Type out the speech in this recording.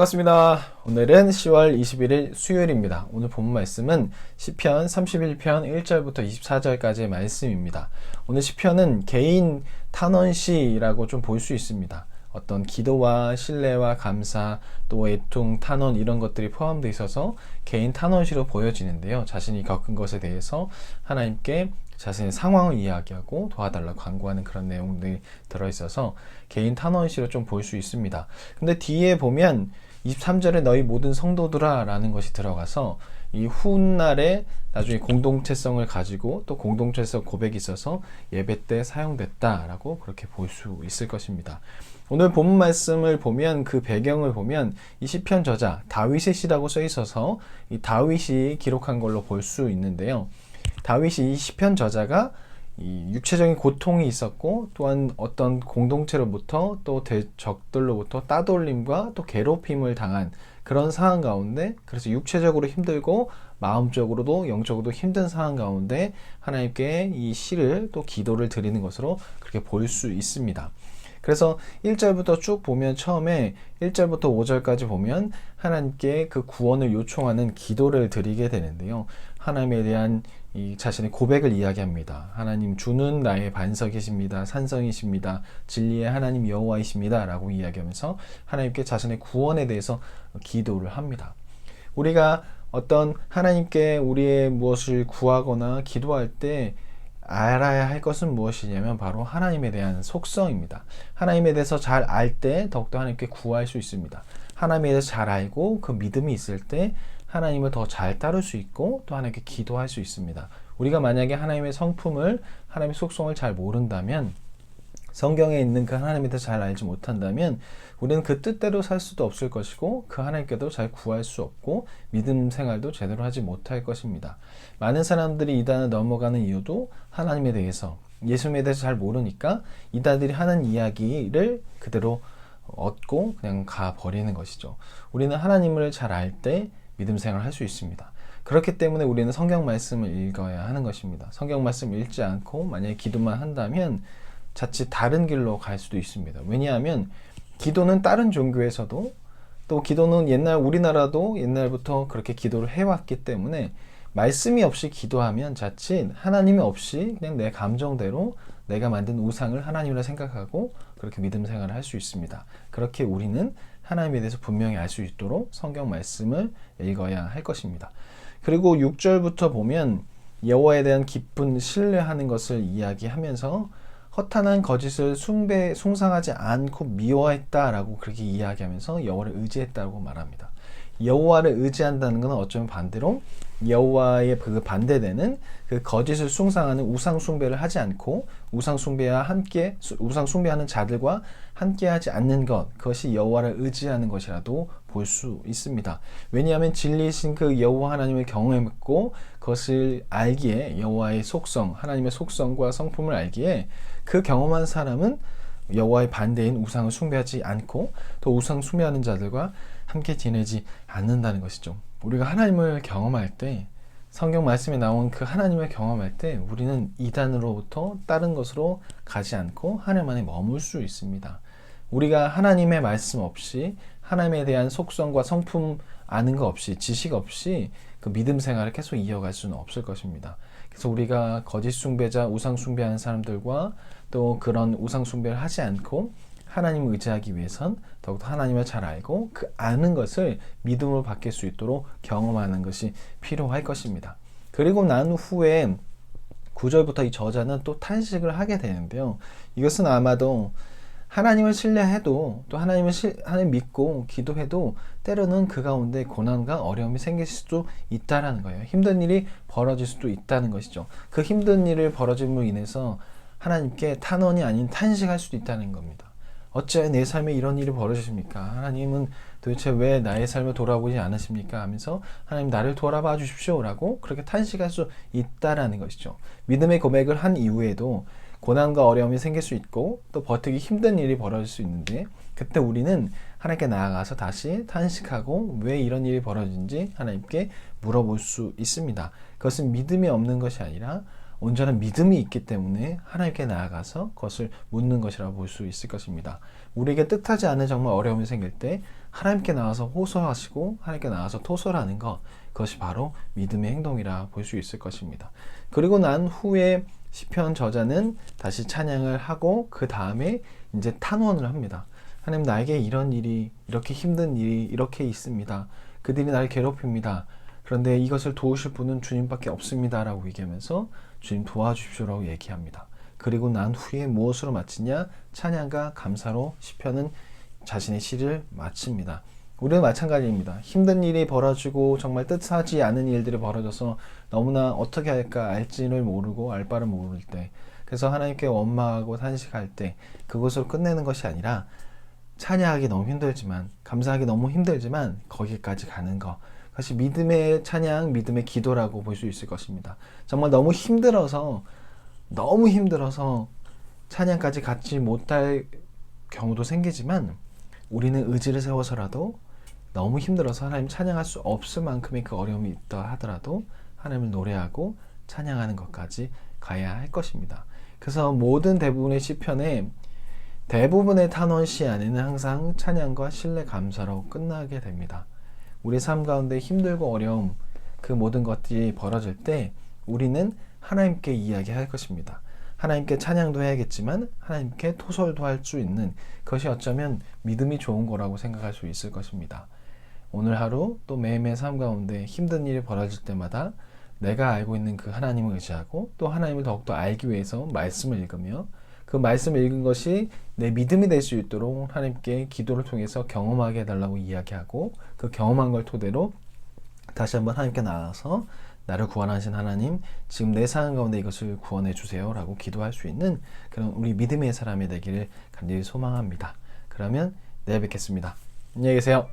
반갑습니다. 오늘은 10월 21일 수요일입니다. 오늘 본 말씀은 시편 31편 1절부터 24절까지의 말씀입니다. 오늘 시편은 개인 탄원시라고 좀 볼 수 있습니다. 어떤 기도와 신뢰와 감사 또 애통 탄원 이런 것들이 포함되어 있어서 개인 탄원시로 보여지는데요. 자신이 겪은 것에 대해서 하나님께 자신의 상황을 이야기하고 도와달라고 간구하는 그런 내용들이 들어있어서 개인 탄원시로 좀 볼 수 있습니다. 근데 뒤에 보면 23절에 너희 모든 성도들아 라는 것이 들어가서 이 훗날에 나중에 공동체성을 가지고 또 공동체성 고백이 있어서 예배 때 사용됐다라고 그렇게 볼 수 있을 것입니다. 오늘 본 말씀을 보면 그 배경을 보면 이 시편 저자 다윗의 시라고 써 있어서 이 다윗이 기록한 걸로 볼 수 있는데요. 다윗이 이 시편 저자가 이 육체적인 고통이 있었고 또한 어떤 공동체로부터 또 적들로부터 따돌림과 또 괴롭힘을 당한 그런 상황 가운데 그래서 육체적으로 힘들고 마음적으로도 영적으로도 힘든 상황 가운데 하나님께 이 시를 또 기도를 드리는 것으로 그렇게 볼 수 있습니다. 그래서 1절부터 쭉 보면 처음에 1절부터 5절까지 보면 하나님께 그 구원을 요청하는 기도를 드리게 되는데요. 하나님에 대한 이 자신의 고백을 이야기합니다. 하나님 주는 나의 반석이십니다. 산성이십니다. 진리의 하나님 여호와이십니다. 라고 이야기하면서 하나님께 자신의 구원에 대해서 기도를 합니다. 우리가 어떤 하나님께 우리의 무엇을 구하거나 기도할 때 알아야 할 것은 무엇이냐면 바로 하나님에 대한 속성입니다. 하나님에 대해서 잘 알 때 더욱더 하나님께 구할 수 있습니다. 하나님에 대해서 잘 알고 그 믿음이 있을 때 하나님을 더 잘 따를 수 있고 또 하나님께 기도할 수 있습니다. 우리가 만약에 하나님의 성품을 하나님의 속성을 잘 모른다면 성경에 있는 그 하나님에 대해서 잘 알지 못한다면 우리는 그 뜻대로 살 수도 없을 것이고 그 하나님께도 잘 구할 수 없고 믿음 생활도 제대로 하지 못할 것입니다. 많은 사람들이 이단을 넘어가는 이유도 하나님에 대해서 예수님에 대해서 잘 모르니까 이단들이 하는 이야기를 그대로 얻고 그냥 가 버리는 것이죠. 우리는 하나님을 잘 알 때 믿음 생활을 할 수 있습니다. 그렇기 때문에 우리는 성경 말씀을 읽어야 하는 것입니다. 성경 말씀 읽지 않고 만약에 기도만 한다면 자칫 다른 길로 갈 수도 있습니다. 왜냐하면 기도는 다른 종교에서도 또 기도는 옛날 우리나라도 옛날부터 그렇게 기도를 해왔기 때문에 말씀이 없이 기도하면 자칫 하나님이 없이 그냥 내 감정대로 내가 만든 우상을 하나님이라 생각하고 그렇게 믿음 생활을 할 수 있습니다. 그렇게 우리는 하나님에 대해서 분명히 알 수 있도록 성경 말씀을 읽어야 할 것입니다. 그리고 6절부터 보면 여호와에 대한 깊은 신뢰하는 것을 이야기하면서 허탄한 거짓을 숭배 숭상하지 않고 미워했다라고 그렇게 이야기하면서 여호와를 의지했다고 말합니다. 여호와를 의지한다는 것은 어쩌면 반대로 여호와의 그 반대되는 그 거짓을 숭상하는 우상 숭배를 하지 않고 우상 숭배와 함께 우상 숭배하는 자들과 함께하지 않는 것 그것이 여호와를 의지하는 것이라도 볼 수 있습니다. 왜냐하면 진리이신 그 여호와 하나님을 경험했고 그것을 알기에 여호와의 속성 하나님의 속성과 성품을 알기에 그 경험한 사람은 여호와의 반대인 우상을 숭배하지 않고 또 우상 숭배하는 자들과 함께 지내지 않는다는 것이죠. 우리가 하나님을 경험할 때 성경 말씀에 나온 그 하나님을 경험할 때 우리는 이단으로부터 다른 것으로 가지 않고 하나님 안에 머물 수 있습니다. 우리가 하나님의 말씀 없이 하나님에 대한 속성과 성품 아는 거 없이 지식 없이 그 믿음 생활을 계속 이어갈 수는 없을 것입니다. 그래서 우리가 거짓 숭배자, 우상 숭배하는 사람들과 또 그런 우상 숭배를 하지 않고 하나님을 의지하기 위해선 더욱더 하나님을 잘 알고 그 아는 것을 믿음으로 바뀔 수 있도록 경험하는 것이 필요할 것입니다. 그리고 난 후에 9절부터 이 저자는 또 탄식을 하게 되는데요. 이것은 아마도 하나님을 신뢰해도 또 하나님을 시, 하나님 믿고 기도해도 때로는 그 가운데 고난과 어려움이 생길 수도 있다라는 거예요. 힘든 일이 벌어질 수도 있다는 것이죠. 그 힘든 일을 벌어짐으로 인해서 하나님께 탄원이 아닌 탄식할 수도 있다는 겁니다. 어째 내 삶에 이런 일이 벌어지십니까? 하나님은 도대체 왜 나의 삶을 돌아보지 않으십니까? 하면서 하나님 나를 돌아봐 주십시오라고 그렇게 탄식할 수 있다라는 것이죠. 믿음의 고백을 한 이후에도 고난과 어려움이 생길 수 있고 또 버티기 힘든 일이 벌어질 수 있는데 그때 우리는 하나님께 나아가서 다시 탄식하고 왜 이런 일이 벌어진지 하나님께 물어볼 수 있습니다. 그것은 믿음이 없는 것이 아니라 온전한 믿음이 있기 때문에 하나님께 나아가서 그것을 묻는 것이라고 볼 수 있을 것입니다. 우리에게 뜻하지 않은 정말 어려움이 생길 때 하나님께 나와서 호소하시고 하나님께 나와서 토설하는 것 그것이 바로 믿음의 행동이라 볼 수 있을 것입니다. 그리고 난 후에 시편 저자는 다시 찬양을 하고 그 다음에 이제 탄원을 합니다. 하나님 나에게 이런 일이 이렇게 힘든 일이 이렇게 있습니다. 그들이 나를 괴롭힙니다. 그런데 이것을 도우실 분은 주님밖에 없습니다라고 얘기하면서 주님 도와주십시오라고 얘기합니다. 그리고 난 후에 무엇으로 마치냐? 찬양과 감사로 시편은 자신의 시를 마칩니다. 우리는 마찬가지입니다. 힘든 일이 벌어지고 정말 뜻하지 않은 일들이 벌어져서 너무나 어떻게 할까 알지를 모르고 알 바를 모를 때 그래서 하나님께 원망하고 탄식할 때 그것으로 끝내는 것이 아니라 찬양하기 너무 힘들지만 감사하기 너무 힘들지만 거기까지 가는 것 그것이 믿음의 찬양, 믿음의 기도라고 볼 수 있을 것입니다. 정말 너무 힘들어서 너무 힘들어서 찬양까지 갖지 못할 경우도 생기지만 우리는 의지를 세워서라도 너무 힘들어서 하나님 찬양할 수 없을 만큼의 그 어려움이 있다 하더라도 하나님을 노래하고 찬양하는 것까지 가야 할 것입니다. 그래서 모든 대부분의 시편에 대부분의 탄원 시 안에는 항상 찬양과 신뢰 감사로 끝나게 됩니다. 우리 삶 가운데 힘들고 어려움 그 모든 것들이 벌어질 때 우리는 하나님께 이야기할 것입니다. 하나님께 찬양도 해야겠지만 하나님께 토설도 할 수 있는 그것이 어쩌면 믿음이 좋은 거라고 생각할 수 있을 것입니다. 오늘 하루 또 매일매일 삶 가운데 힘든 일이 벌어질 때마다 내가 알고 있는 그 하나님을 의지하고 또 하나님을 더욱더 알기 위해서 말씀을 읽으며 그 말씀을 읽은 것이 내 믿음이 될 수 있도록 하나님께 기도를 통해서 경험하게 해달라고 이야기하고 그 경험한 걸 토대로 다시 한번 하나님께 나아서 나를 구원하신 하나님 지금 내 상황 가운데 이것을 구원해 주세요라고 기도할 수 있는 그런 우리 믿음의 사람이 되기를 간절히 소망합니다. 그러면 내일 뵙겠습니다. 안녕히 계세요.